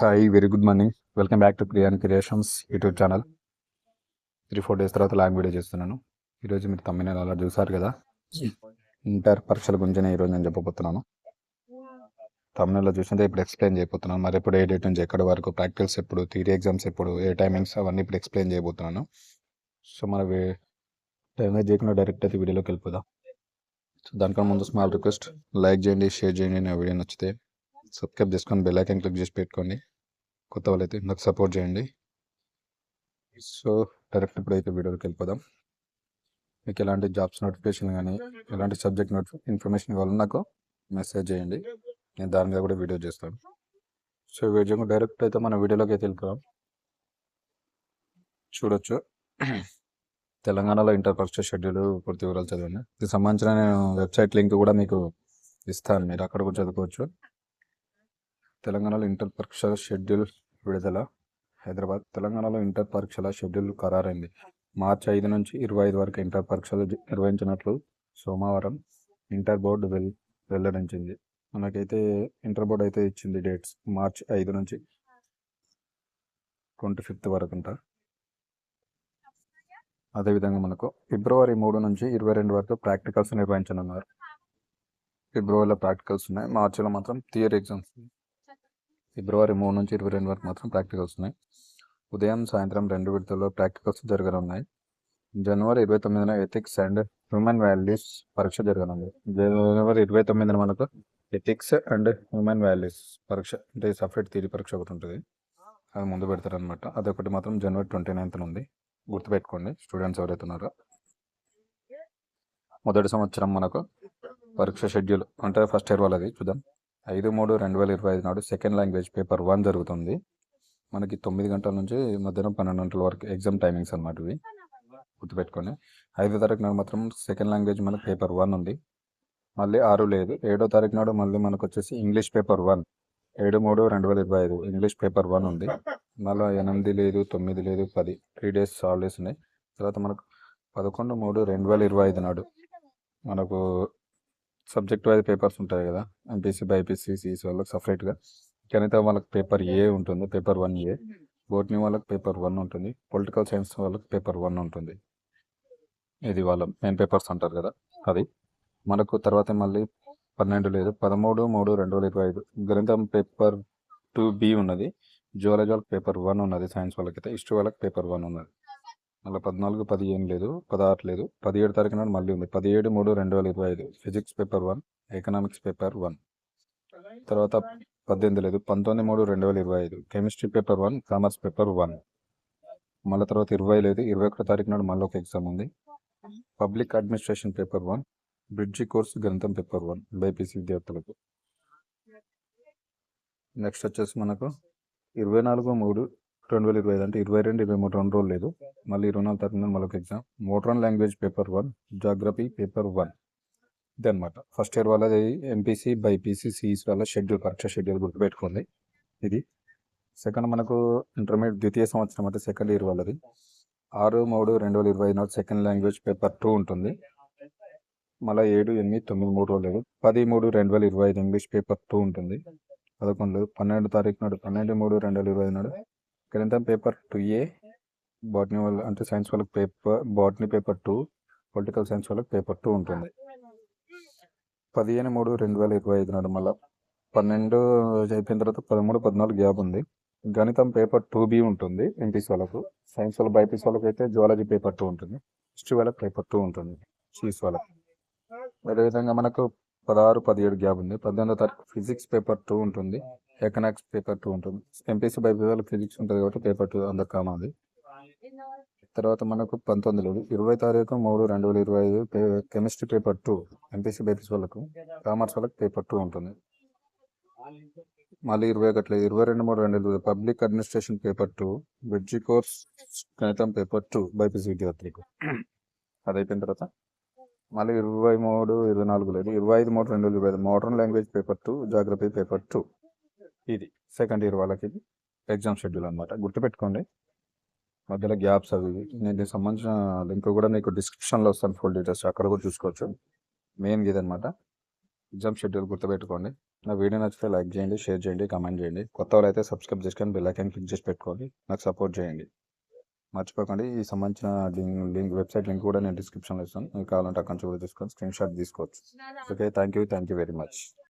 Hi very good morning welcome back to క్రియాన్ creations YouTube channel three four days తర్వాత long video చేస్తున్నాను. ఈరోజు మీరు తమ్మిన అలా చూసారు కదా? ఇంటర్ పరీక్షల గురించి ఈరోజు నేను చెప్పబోతున్నాను. తమిళలో చూసినట్టు ఇప్పుడు ఎక్స్ప్లెయిన్ చేయబోతున్నాను. మరి ఎప్పుడు ఏ డేట్ నుంచి ఎక్కడ వరకు ప్రాక్టికల్స్ ఎప్పుడు థియరీ ఎగ్జామ్స్ ఎప్పుడు ఏ టైమింగ్స్ అవన్నీ ఇప్పుడు ఎక్స్ప్లెయిన్ చేయబోతున్నాను. సో మన టైం చేయకుండా డైరెక్ట్ అయితే వీడియోలోకి వెళ్ళిపోదాం. సో దానికన్నా ముందు స్మాల్ రిక్వెస్ట్ లైక్ చేయండి షేర్ చేయండి నా వీడియో నచ్చితే. సబ్స్క్రైబ్ చేసుకొని బెల్ ఐకాన్ క్లిక్ చేసి పెట్టుకోండి. కొత్త వాళ్ళైతే నాకు సపోర్ట్ చేయండి. సో డైరెక్ట్ ఇప్పుడైతే వీడియోకి వెళ్ళిపోదాం. మీకు ఎలాంటి జాబ్స్ నోటిఫికేషన్ కానీ ఎలాంటి సబ్జెక్ట్ నోటి ఇన్ఫర్మేషన్ కావాలి నాకు మెసేజ్ చేయండి. నేను దాని మీద కూడా వీడియో చేస్తాను. సో వీడియో డైరెక్ట్ అయితే మన వీడియోలోకి అయితే వెళ్ళిపోదాం. చూడొచ్చు. తెలంగాణలో ఇంటర్ పరీక్ష షెడ్యూల్ పూర్తి వివరాలు చదివండి. దీనికి సంబంధించిన నేను వెబ్సైట్ లింక్ కూడా మీకు ఇస్తాను. మీరు అక్కడ కూడా చదువుకోవచ్చు. తెలంగాణలో ఇంటర్ పరీక్షల షెడ్యూల్ విడుదల. హైదరాబాద్ తెలంగాణలో ఇంటర్ పరీక్షల షెడ్యూల్ ఖరారైంది. మార్చి ఐదు నుంచి ఇరవై ఐదు వరకు ఇంటర్ పరీక్షలు నిర్వహించినట్లు సోమవారం ఇంటర్ బోర్డు వెల్ వెల్లడించింది. మనకైతే ఇంటర్ బోర్డు అయితే ఇచ్చింది డేట్స్ మార్చి ఐదు నుంచి ట్వంటీ ఫిఫ్త్ వరకు అంట. అదేవిధంగా మనకు ఫిబ్రవరి మూడు నుంచి ఇరవై రెండు వరకు ప్రాక్టికల్స్ నిర్వహించనున్నారు. ఫిబ్రవరిలో ప్రాక్టికల్స్ ఉన్నాయి. మార్చిలో మాత్రం థియరీ ఎగ్జామ్స్ ఫిబ్రవరి మూడు నుంచి ఇరవై రెండు వరకు మాత్రం ప్రాక్టికల్స్ ఉన్నాయి ఉదయం సాయంత్రం రెండు విడతల్లో ప్రాక్టికల్స్ జరగనున్నాయి. జనవరి ఇరవై తొమ్మిదిన ఎథిక్స్ అండ్ హ్యూమన్ వాల్యూస్ పరీక్ష జరగనుంది. జనవరి ఇరవై తొమ్మిదిన మనకు ఎథిక్స్ అండ్ హ్యూమన్ వాల్యూస్ పరీక్ష అంటే సపరేట్ థియరీ పరీక్ష ఒకటి ఉంటుంది. అది ముందు పెడతారనమాట అదొకటి మాత్రం జనవరి ట్వంటీ నైన్త్ ఉంది గుర్తుపెట్టుకోండి. స్టూడెంట్స్ ఎవరైతే ఉన్నారో. మొదటి సంవత్సరం మనకు పరీక్ష షెడ్యూల్ అంటే ఫస్ట్ ఇయర్ వాళ్ళది చూద్దాం. ఐదు మూడు రెండు వేల ఇరవై ఐదు నాడు సెకండ్ లాంగ్వేజ్ పేపర్ వన్ జరుగుతుంది. మనకి తొమ్మిది గంటల నుంచి మధ్యాహ్నం పన్నెండు గంటల వరకు ఎగ్జామ్ టైమింగ్స్ అనమాట ఇవి. గుర్తుపెట్టుకొని ఐదో తారీఖు నాడు మాత్రం సెకండ్ లాంగ్వేజ్ మనకి పేపర్ వన్ ఉంది. మళ్ళీ ఆరు లేదు. ఏడో తారీఖు నాడు మళ్ళీ మనకు వచ్చేసి ఇంగ్లీష్ పేపర్ వన్ ఏడు మూడు రెండు వేల ఇరవై ఐదు ఇంగ్లీష్ పేపర్ వన్ ఉంది. మళ్ళీ ఎనిమిది లేదు తొమ్మిది లేదు పది. త్రీ డేస్ హాలిడేస్ ఉన్నాయి. తర్వాత మనకు పదకొండు మూడు రెండు వేల ఇరవై ఐదు నాడు మనకు సబ్జెక్ట్ వైజ్ పేపర్స్ ఉంటాయి కదా ఎంపీసీ బైపీసీ సిఈసి వాళ్ళకి సపరేట్గా గణితం వాళ్ళకి పేపర్ ఏ ఉంటుంది పేపర్ వన్ ఏ. బోట్నీ వాళ్ళకి పేపర్ వన్ ఉంటుంది పొలిటికల్ సైన్స్ వాళ్ళకి పేపర్ వన్ ఉంటుంది. ఇది వాళ్ళ మెయిన్ పేపర్స్ అంటారు కదా అది. మనకు తర్వాత మళ్ళీ పన్నెండు లేదు పదమూడు మూడు రెండు వేల ఇరవై ఐదు గణితం పేపర్ టూ బి ఉన్నది జువాలజీ వాళ్ళకి పేపర్ వన్ ఉన్నది సైన్స్ వాళ్ళకైతే హిస్టరీ వాళ్ళకి పేపర్ వన్ ఉన్నది. మళ్ళీ పద్నాలుగు పదిహేను లేదు పదహారు లేదు పదిహేడు తారీఖు నాడు మళ్ళీ ఉంది. పదిహేడు మూడు రెండు వేల ఇరవై ఐదు. Physics paper one economics paper one. తర్వాత పద్దెనిమిది లేదు పంతొమ్మిది మూడు రెండు వేల ఇరవై ఐదు. Chemistry paper one commerce paper one. మళ్ళీ తర్వాత ఇరవై లేదు ఇరవై ఒకటో తారీఖు నాడు మళ్ళీ ఒక ఎగ్జామ్ ఉంది. Public administration paper one bridge course గణితం పేపర్ వన్ బైపీసీ విద్యార్థులకు. నెక్స్ట్ వచ్చేసి మనకు ఇరవై నాలుగు మూడు రెండు వేల ఇరవై ఐదు అంటే ఇరవై రెండు ఇరవై మూడు రెండు రోజులు లేదు. మళ్ళీ ఇరవై నాలుగు తారీఖు మళ్ళీ exam modern language paper one geography paper one ఇది అనమాట ఫస్ట్ ఇయర్ వాళ్ళది ఎంపీసీ బైపీసీ సిఈసి వాళ్ళ షెడ్యూల్ పరీక్ష షెడ్యూల్ గుర్తుపెట్టుకుంది ఇది. సెకండ్ మనకు ఇంటర్మీడియట్ ద్వితీయ సంవత్సరం అంటే సెకండ్ ఇయర్ వాళ్ళది. ఆరు మూడు రెండు వేల ఇరవై ఐదు సెకండ్ లాంగ్వేజ్ పేపర్ టూ ఉంటుంది. మళ్ళీ ఏడు ఎనిమిది తొమ్మిది మూడు రోజులు లేదు. పది మూడు రెండు వేల ఇరవై ఐదు ఇంగ్లీష్ పేపర్ టూ ఉంటుంది. పదకొండు లేదు పన్నెండు తారీఖు నాడు పన్నెండు మూడు రెండు వేల ఇరవై ఐదు నాడు గణితం పేపర్ టూ ఏ బాటనీ వాళ్ళ అంటే సైన్స్ వాళ్ళకి paper botany paper two political science వాళ్ళకి పేపర్ టూ ఉంటుంది. పదిహేను మూడు రెండు వేల ఇరవై ఐదు నాడు మళ్ళీ పన్నెండు అయిపోయిన తర్వాత పదమూడు పద్నాలుగు గ్యాప్ ఉంది. గణితం పేపర్ టూ బి ఉంటుంది ఎంపీస్ వాళ్ళకు. సైన్స్ వాళ్ళ బైపీస్ వాళ్ళకి అయితే జువాలజీ పేపర్ టూ ఉంటుంది. హిస్టరీ వాళ్ళకి పేపర్ టూ ఉంటుంది. సీస్ వాళ్ళకి అదేవిధంగా మనకు పదహారు పదిహేడు గ్యాప్ ఉంది. పద్దెనిమిదో తారీఖు ఫిజిక్స్ పేపర్ టూ ఉంటుంది. ఎకనామిక్స్ పేపర్ టూ ఉంటుంది. ఎంపీసీ బై వాళ్ళకి ఫిజిక్స్ ఉంటుంది కాబట్టి పేపర్ టూ అందరు కామన్ తర్వాత మనకు పంతొమ్మిది లేదు. ఇరవై తారీఖు మూడు రెండు వేల ఇరవై ఐదు chemistry paper two MPC BiPC వాళ్ళకు కామర్స్ వాళ్ళకి పేపర్ టూ ఉంటుంది. మళ్ళీ ఇరవై ఒకటి లేదు. ఇరవై రెండు మూడు రెండు వేల ఇరవై public administration paper two bridge course గణితం పేపర్ టూ బైపీసీ విద్యార్థులకు అది అయిపోయిన తర్వాత మళ్ళీ ఇరవై మూడు ఇరవై నాలుగు లేదు. ఇరవై ఐదు మూడు రెండు వేల ఇరవై ఐదు modern language paper two geography paper two ఇది సెకండ్ ఇయర్ వాళ్ళకి ఇది. ఎగ్జామ్ షెడ్యూల్ అనమాట గుర్తుపెట్టుకోండి. మధ్యలో గ్యాప్స్ అవి. నేను దీనికి సంబంధించిన లింక్ కూడా మీకు డిస్క్రిప్షన్లో వస్తాను. ఫుల్ డీటెయిల్స్ అక్కడ కూడా చూసుకోవచ్చు. మెయిన్ ఇది అనమాట ఎగ్జామ్ షెడ్యూల్ గుర్తుపెట్టుకోండి. నా వీడియో నచ్చితే లైక్ చేయండి షేర్ చేయండి కామెంట్ చేయండి. కొత్త వాళ్ళు అయితే సబ్స్క్రైబ్ చేసుకొని బెల్ ఐకాన్ క్లిక్ చేసి పెట్టుకోండి. నాకు సపోర్ట్ చేయండి. మర్చిపోకండి. ఈ సంబంధించిన లింక్ లింక్ వెబ్సైట్ లింక్ కూడా నేను డిస్క్రిప్షన్లో ఇస్తాను. మీకు కావాలంటే అక్కడ నుంచి కూడా తీసుకొని స్క్రీన్ షాట్ తీసుకోవచ్చు. Okay thank you thank you very much.